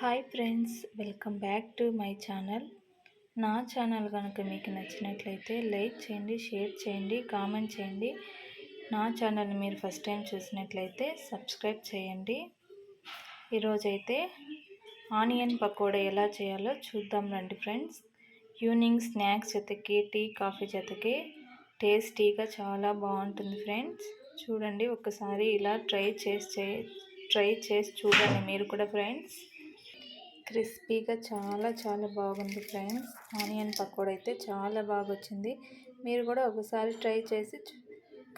Hi friends welcome back to my channel. నా channel కనుక మీకు నచ్చినట్లయితే లైక్ చేయండి షేర్ చేయండి కామెంట్ చేయండి. నా ఛానల్ని మీరు ఫస్ట్ టైం చూసినట్లయితే సబ్స్క్రైబ్ చేయండి. ఈరోజైతే ఆనియన్ పకోడా ఎలా చేయాలో చూద్దాం రండి ఫ్రెండ్స్. ఈవినింగ్ స్నాక్స్ జతకి టీ కాఫీ జతకి టేస్టీగా చాలా బాగుంటుంది ఫ్రెండ్స్. చూడండి ఒకసారి ఇలా ట్రై చేసి ట్రై చేసి చూడండి మీరు కూడా ఫ్రెండ్స్. క్రిస్పీగా చాలా చాలా బాగుంది ఫ్రెండ్స్. ఆనియన్ పకోడా అయితే చాలా బాగా వచ్చింది మీరు కూడా ఒకసారి ట్రై చేసి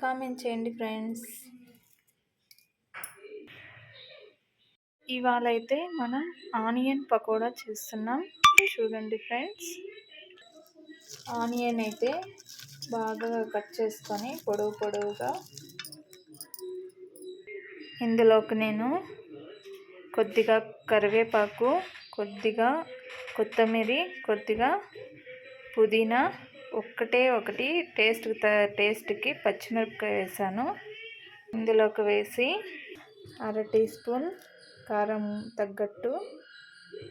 కామెంట్ చేయండి ఫ్రెండ్స్. ఇవాళ అయితే మనం ఆనియన్ పకోడా చేస్తున్నాం. చూడండి ఫ్రెండ్స్. ఆనియన్ అయితే బాగా కట్ చేసుకొని పొడవు పొడవుగా ఇందులోకి నేను కొద్దిగా కరివేపాకు కొద్దిగా కొత్తిమీర కొద్దిగా పుదీనా ఒక్కటే ఒకటి టేస్ట్ టేస్ట్కి పచ్చిమిరపకాయ వేసాను. ఇందులోకి వేసి అర టీ స్పూన్ కారం తగ్గట్టు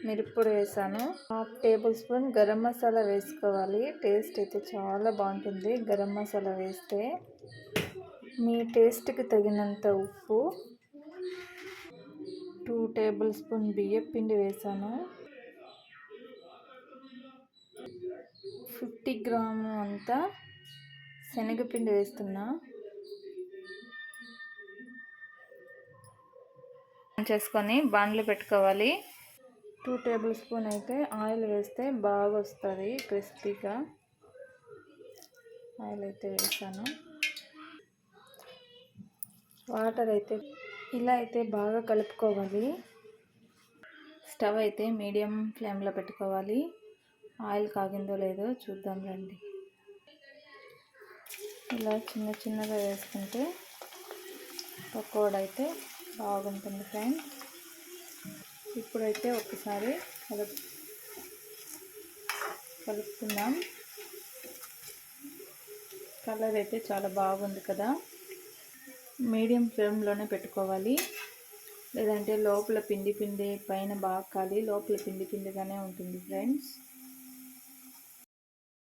మిరప్పొడి వేసాను. Half table spoon garam masala వేసుకోవాలి. టేస్ట్ అయితే చాలా బాగుంటుంది గరం మసాలా వేస్తే. మీ టేస్ట్కి తగినంత ఉప్పు టేబుల్ స్పూన్ బియ్యం పిండి వేసాను. ఫిఫ్టీ గ్రాము అంతా శనగపిండి వేస్తున్నా. చేసుకొని బాండ్లు పెట్టుకోవాలి. టూ టేబుల్ స్పూన్ అయితే ఆయిల్ వేస్తే బాగా వస్తుంది క్రిస్పీగా. ఆయిల్ అయితే వేసాను. వాటర్ అయితే ఇలా అయితే బాగా కలుపుకోవాలి. స్టవ్ అయితే మీడియం ఫ్లేమ్లో పెట్టుకోవాలి. ఆయిల్ కాగిందో లేదో చూద్దాం రండి. ఇలా చిన్న చిన్నగా వేసుకుంటే పకోడా అయితే బాగుంటుంది ఫ్రెండ్స్. ఇప్పుడైతే ఒకసారి కలుపు కలుపుకుందాం. కలర్ అయితే చాలా బాగుంది కదా. మీడియం ఫ్లేమ్లోనే పెట్టుకోవాలి. లేదంటే లోపల పిండి పిండి పైన బాగా కాలి లోపల పిండి పిండిగానే ఉంటుంది ఫ్రెండ్స్.